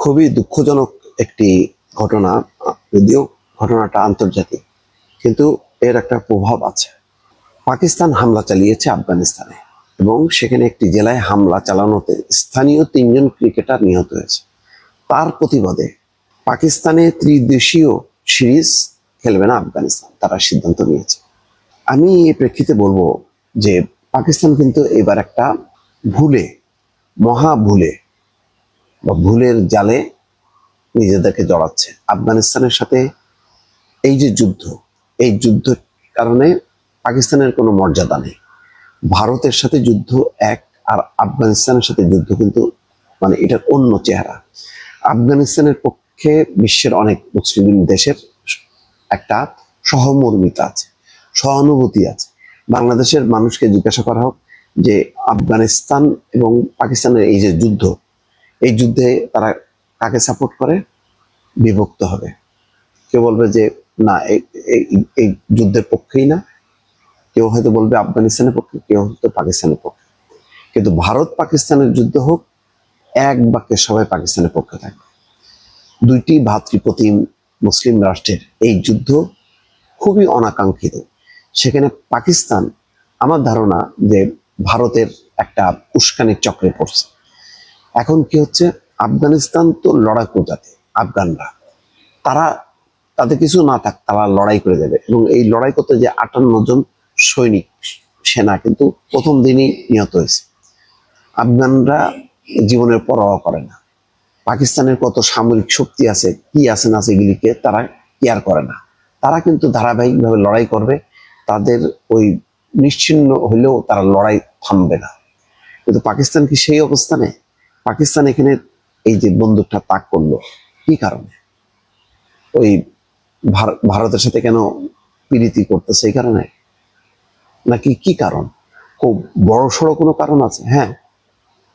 খুবই দুঃখজনক একটি ঘটনা, যদিও ঘটনাটা আন্তর্জাতিক, কিন্তু এর একটা প্রভাব আছে। পাকিস্তান হামলা চালিয়েছে আফগানিস্তানে এবং সেখানে একটি জেলায় হামলা চালানোতে স্থানীয় তিনজন ক্রিকেটার নিহত হয়েছে। তার প্রতিবাদে পাকিস্তানে ত্রিদেশীয় সিরিজ খেলবে না আফগানিস্তান, তারা সিদ্ধান্ত নিয়েছে। আমি এই প্রেক্ষিতে বলব যে পাকিস্তান কিন্তু এবার একটা ভুলে, মহা ভুলে বা ভুলের জালে নিজেদেরকে জড়াচ্ছে। আফগানিস্তানের সাথে এই যে যুদ্ধ, এই যুদ্ধের কারণে পাকিস্তানের কোনো মর্যাদা নেই। ভারতের সাথে যুদ্ধ এক আর আফগানিস্তানের সাথে যুদ্ধ কিন্তু মানে এটার অন্য চেহারা। আফগানিস্তানের পক্ষে বিশ্বের অনেক মুসলিম দেশের একটা সহমর্মিতা আছে, সহানুভূতি আছে। বাংলাদেশের মানুষকে জিজ্ঞাসা করা হোক যে আফগানিস্তান এবং পাকিস্তানের এই যে যুদ্ধ এই যুদ্ধে তারা কাকে সাপোর্ট করে? বিভক্ত হবে। কেউ বলবে যে, না, এই- যুদ্ধের পক্ষেই না। কেউ হয়তো বলবে আফগানিস্তানের পক্ষে, কেউ হয়তো পাকিস্তানের পক্ষে। কিন্তু ভারত পাকিস্তানের যুদ্ধ হোক, এক বাক্যে সবাই পাকিস্তানের পক্ষে থাকবে। দুইটি ভাতৃপ্রতিম মুসলিম রাষ্ট্রের এই যুদ্ধ খুবই অনাকাঙ্ক্ষিত। সেখানে পাকিস্তান, আমার ধারণা যে ভারতের একটা উস্কানির চক্রে পড়ছে। এখন কি হচ্ছে? আফগানিস্তান তো লড়াকু জাতি আফগানরা। তারা, তাদের কিছু না থাক, তারা লড়াই করে যাবে। এবং এই লড়াই করতে যে আটান্ন জন সৈনিক, সেনা কিন্তু প্রথম দিনই নিহত হয়েছে। আফগানরা জীবনের পরোয়া করে না। পাকিস্তানের কত সামরিক শক্তি আছে, কি আছে না আছে এগুলিকে তারা কেয়ার করে না। তারা কিন্তু ধারাবাহিকভাবে লড়াই করবে। তাদের ওই নিশ্চিন্ন হলেও তারা লড়াই থামবে না। কিন্তু পাকিস্তান কি সেই অবস্থানে? পাকিস্তান এখানে এই যে বন্দুকটা তাক করল, কি কারণে? ওই ভারতের সাথে কেন পিরিতি করতেছে এই কারণে? নাকি কি কারণ? খুব বড় সড়ো কোনো কারণ আছে? হ্যাঁ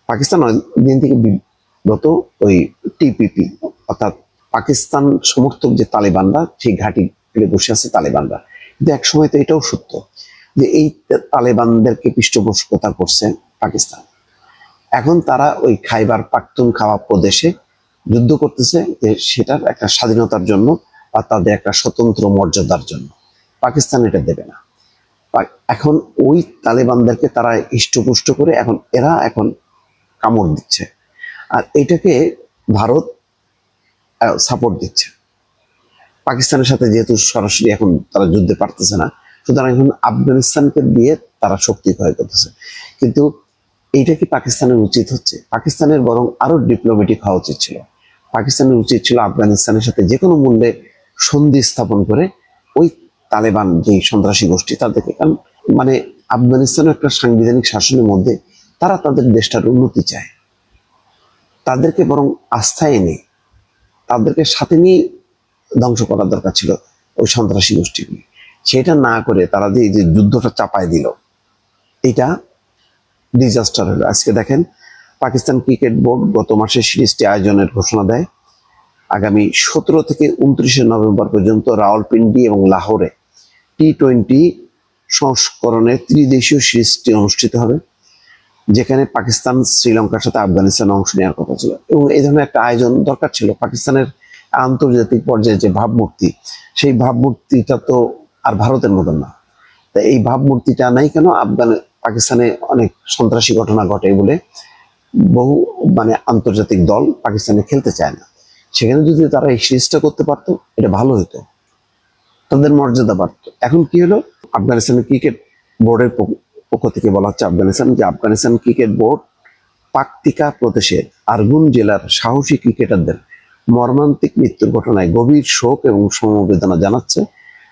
পাকিস্তান দিন থেকে বিগত ওই টিপিপি, অর্থাৎ পাকিস্তান সমর্থক যে তালেবানরা, সেই ঘাঁটি ফেলে বসে আছে তালেবানরা। কিন্তু এক সময় তো এটাও সত্য যে এই তালেবানদেরকে পৃষ্ঠপোষকতা করছে পাকিস্তান। এখন তারা ওই খাইবার পাখতুন খাওয়া প্রদেশে যুদ্ধ করতেছে সেটার একটা স্বাধীনতার জন্য বা তাদের একটা স্বতন্ত্র মর্যাদার জন্য। পাকিস্তান এটা দেবে না। এখন ওই তালেবানদেরকে তারা ইষ্টপুষ্ট করে এখন এরা এখন কামড় দিচ্ছে। আর এটাকে ভারত সাপোর্ট দিচ্ছে। পাকিস্তানের সাথে যেহেতু সরাসরি এখন তারা যুদ্ধে পারতেছে না, সুতরাং এখন আফগানিস্তানকে দিয়ে তারা শক্তি ক্ষয় করতেছে। কিন্তু এইটা কি পাকিস্তানের উচিত হচ্ছে? পাকিস্তানের বরং আরও ডিপ্লোমেটিক হওয়া উচিত ছিল। পাকিস্তানের উচিত ছিল আফগানিস্তানের সাথে যে কোনো মূল্যে সন্ধি স্থাপন করে ওই তালেবান যে সন্ত্রাসী গোষ্ঠী তাদেরকে, কারণ মানে আফগানিস্তানের একটা সাংবিধানিক শাসনের মধ্যে, তারা তাদের দেশটার উন্নতি চায়। তাদেরকে বরং আস্থায় এনে তাদেরকে সাথে নিয়ে ধ্বংস করার দরকার ছিল ওই সন্ত্রাসী গোষ্ঠীগুলি। সেটা না করে তারা যে যে যুদ্ধটা চাপায় দিল, এটা ডিজাস্টার হলো। আজকে দেখেন, পাকিস্তান ক্রিকেট বোর্ড গত মাসে সিরিজটি আয়োজনের ঘোষণা দেয়। আগামী সতেরো থেকে উনত্রিশে নভেম্বর পর্যন্ত রাওয়ালপিন্ডি এবং লাহোরে টি টোয়েন্টি সংস্করণের ত্রিদেশীয় সিরিজটি অনুষ্ঠিত হবে, যেখানে পাকিস্তান শ্রীলঙ্কার সাথে আফগানিস্তান অংশ নেওয়ার কথা ছিল। এবং এই ধরনের একটা আয়োজন দরকার ছিল। পাকিস্তানের আন্তর্জাতিক পর্যায়ে যে ভাবমূর্তি, সেই ভাবমূর্তিটা তো আর ভারতের মতন না। তা এই ভাবমূর্তিটা নাই কেন? আফগান পাকিস্তানে অনেক সন্ত্রাসী ঘটনা ঘটে বলে বহু মানে আন্তর্জাতিক দল পাকিস্তানে খেলতে চায় না। সেখানে যদি তারা এই সিরিজটা করতে পারতো, এটা ভালো হতো। তাদের মর্যাদা বাড়তো। এখন কি হলো? আফগানিস্তানের ক্রিকেট বোর্ডের পক্ষ- থেকে বলা হচ্ছে আফগানিস্তান যে আফগানিস্তান ক্রিকেট বোর্ড পাকতিকা প্রদেশের আরগুন জেলার সাহসী ক্রিকেটারদের মর্মান্তিক মৃত্যুর ঘটনায় গভীর শোক এবং সমবেদনা জানাচ্ছে,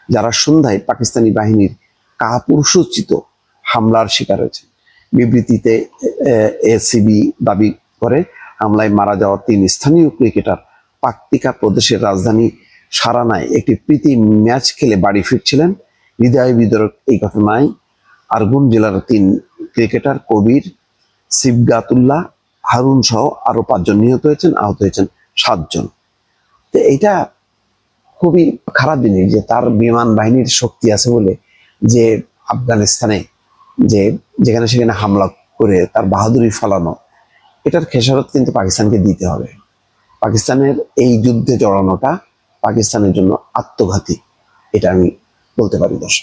যারা সন্ধ্যায় পাকিস্তানি বাহিনীর কাপুরুষোচিত হামলার শিকার হয়েছে। বিবৃতিতে এসিবি দাবি করে হামলায় মারা যাওয়া তিন স্থানীয় ক্রিকেটার পাকতিকা প্রদেশের রাজধানী সারানায় একটি প্রীতি ম্যাচ খেলে বাড়ি ফিরছিলেন। হৃদয় বিদরক এই ঘটনায় আরগুন জেলার তিন ক্রিকেটার কবির সিবগাতুল্লাহ, হারুন সহ আরও পাঁচজন নিহত হয়েছেন, আহত হয়েছেন সাতজন। তো এইটা খুবই খারাপ জিনিস যে তার বিমান বাহিনীর শক্তি আছে বলে যে আফগানিস্তানে যে যেখানে সেখানে হামলা করে তার বাহাদুরি ফলানো, এটার খেসারত কিন্তু পাকিস্তানকে দিতে হবে। পাকিস্তানের এই যুদ্ধে জড়ানোটা পাকিস্তানের জন্য আত্মঘাতী, এটা আমি বলতে পারি দর্শক।